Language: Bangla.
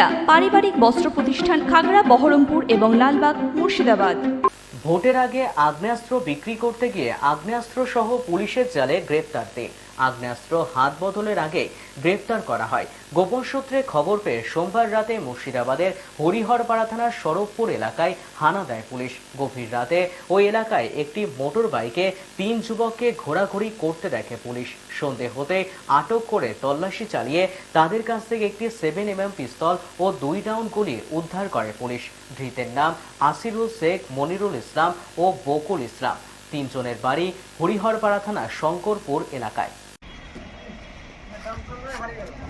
সুনিতা পারিবারিক বস্ত্র প্রতিষ্ঠান খাগড়া, বহরমপুর এবং লালবাগ, মুর্শিদাবাদ। ভোটের আগে আগ্নেয়াস্ত্র বিক্রি করতে গিয়ে আগ্নেয়াস্ত্র সহ পুলিশের জালে গ্রেপ্তার তিন আগ্নেয়াস্ত্র, হাত বদলের আগে গ্রেপ্তার করা হয়। গোপন সূত্রে খবর পেয়ে সোমবার রাতে মুর্শিদাবাদের হরিহরপাড়া থানার সরবপুর এলাকায় হানা দেয় পুলিশ। গভীর রাতে ওই এলাকায় একটি মোটর বাইকে তিন যুবককে ঘোরাঘুরি করতে দেখে পুলিশ। সন্ধে হতে আটক করে তল্লাশি চালিয়ে তাদের কাছ থেকে একটি সেভেন এমএম পিস্তল ও দুই রাউন্ড গুলি উদ্ধার করে পুলিশ। ধৃতের নাম আসিরুল শেখ, মনিরুল ইসলাম ও বকুল ইসলাম। তিনজনের বাড়ি হরিহরপাড়া থানা শঙ্করপুর এলাকায়। fire.